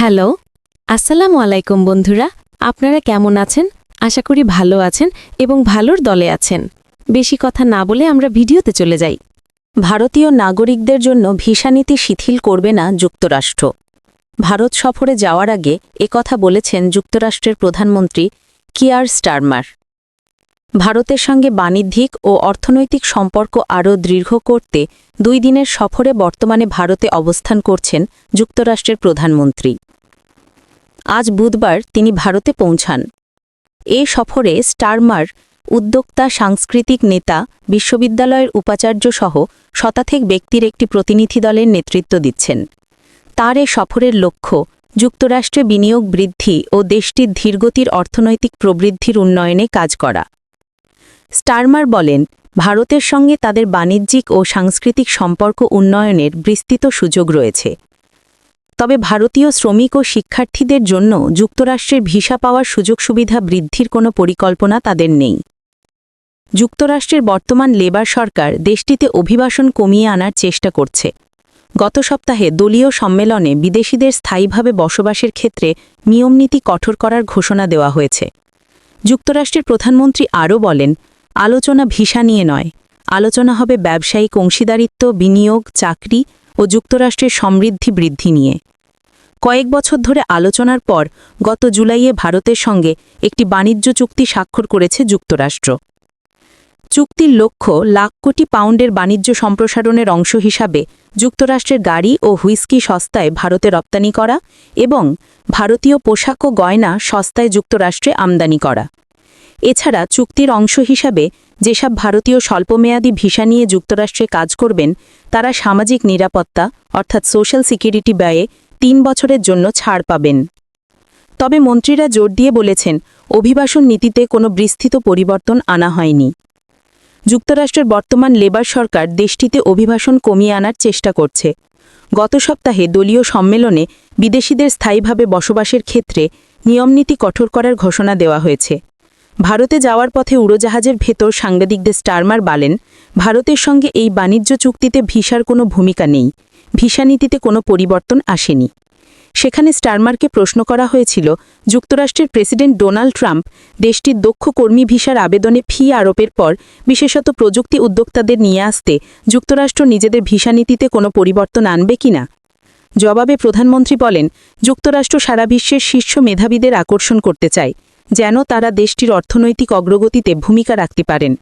Hello, আসসালামু আলাইকুম বন্ধুরা, আপনারা কেমন আছেন? আশা করি ভালো আছেন এবং ভালোর দলে আছেন। বেশি কথা না বলে আমরা ভিডিওতে চলে যাই। ভারতীয় নাগরিকদের জন্য ভিসা নীতি শিথিল করবে না যুক্তরাষ্ট্র। ভারত সফরে যাওয়ার আগে একথা বলেছেন যুক্তরাষ্ট্রের প্রধানমন্ত্রী কিয়ার স্টারমার। ভারতের সঙ্গে বাণিজ্যিক ও অর্থনৈতিক সম্পর্ক আরও দৃঢ় করতে দুই দিনের সফরে বর্তমানে ভারতে অবস্থান করছেন যুক্তরাষ্ট্রের প্রধানমন্ত্রী। আজ বুধবার তিনি ভারতে পৌঁছান। এ সফরে স্টারমার উদ্যোক্তা, সাংস্কৃতিক নেতা, বিশ্ববিদ্যালয়ের উপাচার্য সহ শতাধিক ব্যক্তির একটি প্রতিনিধি দলের নেতৃত্ব দিচ্ছেন। তার এ সফরের লক্ষ্য যুক্তরাষ্ট্রে বিনিয়োগ বৃদ্ধি ও দেশটির ধীরগতির অর্থনৈতিক প্রবৃদ্ধির উন্নয়নে কাজ করা। স্টারমার বলেন, ভারতের সঙ্গে তাদের বাণিজ্যিক ও সাংস্কৃতিক সম্পর্ক উন্নয়নের বিস্তৃত সুযোগ রয়েছে। তবে ভারতীয় শ্রমিক ও শিক্ষার্থীদের জন্য যুক্তরাষ্ট্রের ভিসা পাওয়ার সুযোগ সুবিধা বৃদ্ধির কোনো পরিকল্পনা তাদের নেই। যুক্তরাষ্ট্রের বর্তমান লেবার সরকার দেশটিতে অভিবাসন কমিয়ে আনার চেষ্টা করছে। গত সপ্তাহে দলীয় সম্মেলনে বিদেশিদের স্থায়ীভাবে বসবাসের ক্ষেত্রে নিয়মনীতি কঠোর করার ঘোষণা দেওয়া হয়েছে। যুক্তরাষ্ট্রের প্রধানমন্ত্রী আরও বলেন আলোচনা ভিসা নিয়ে নয়। আলোচনা হবে ব্যবসায়িক অংশীদারিত্ব, বিনিয়োগ, চাকরি ও যুক্তরাষ্ট্রের সমৃদ্ধি বৃদ্ধি নিয়ে। কয়েক বছর ধরে আলোচনার পর গত জুলাইয়ে ভারতের সঙ্গে একটি বাণিজ্য চুক্তি স্বাক্ষর করেছে যুক্তরাষ্ট্র। চুক্তির লক্ষ্য লাখ কোটি পাউন্ডের বাণিজ্য সম্প্রসারণের অংশ হিসাবে যুক্তরাষ্ট্রের গাড়ি ও হুইস্কি সস্তায় ভারতে রপ্তানি করা এবং ভারতীয় পোশাক ও গয়না সস্তায় যুক্তরাষ্ট্রে আমদানি করা। এছাড়া চুক্তির অংশ হিসাবে যেসব ভারতীয় স্বল্পমেয়াদী ভিসা নিয়ে যুক্তরাষ্ট্রে কাজ করবেন, তারা সামাজিক নিরাপত্তা, অর্থাৎ সোশ্যাল সিকিউরিটি ব্যয়ে তিন বছরের জন্য ছাড় পাবেন। তবে মন্ত্রীরা জোর দিয়ে বলেছেন, অভিবাসন নীতিতে কোনো বিস্তৃত পরিবর্তন আনা হয়নি। যুক্তরাষ্ট্রের বর্তমান লেবার সরকার দেশটিতে অভিবাসন কমিয়ে আনার চেষ্টা করছে। গত সপ্তাহে দলীয় সম্মেলনে বিদেশিদের স্থায়ীভাবে বসবাসের ক্ষেত্রে নিয়মনীতি কঠোর করার ঘোষণা দেওয়া হয়েছে। ভারতে যাওয়ার পথে উড়োজাহাজের ভেতর সাংবাদিকদের স্টারমার বলেন, ভারতের সঙ্গে এই বাণিজ্য চুক্তিতে ভিসার কোনো ভূমিকা নেই, ভিসা নীতিতে কোনো পরিবর্তন আসেনি। সেখানে স্টারমারকে প্রশ্ন করা হয়েছিল, যুক্তরাষ্ট্রের প্রেসিডেন্ট ডোনাল্ড ট্রাম্প দেশটির দক্ষ কর্মী ভিসার আবেদনে ফি আরোপের পর বিশেষত প্রযুক্তি উদ্যোক্তাদের নিয়ে আসতে যুক্তরাষ্ট্র নিজেদের ভিসা নীতিতে কোনো পরিবর্তন আনবে কিনা জবাবে প্রধানমন্ত্রী বলেন, যুক্তরাষ্ট্র সারা বিশ্বের শীর্ষ মেধাবীদের আকর্ষণ করতে চায়। যেন তারা দেশটির অর্থনৈতিক অগ্রগতিতে ভূমিকা রাখতে পারেন।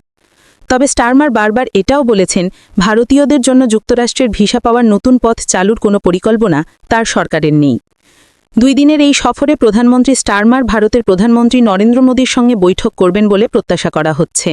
তবে স্টারমার বারবার এটাও বলেছেন, ভারতীয়দের জন্য যুক্তরাষ্ট্রের ভিসা পাওয়ার নতুন পথ চালুর কোনো পরিকল্পনা তার সরকারের নেই। দুই দিনের এই সফরে প্রধানমন্ত্রী স্টারমার ভারতের প্রধানমন্ত্রী নরেন্দ্র মোদীর সঙ্গে বৈঠক করবেন বলে প্রত্যাশা করা হচ্ছে।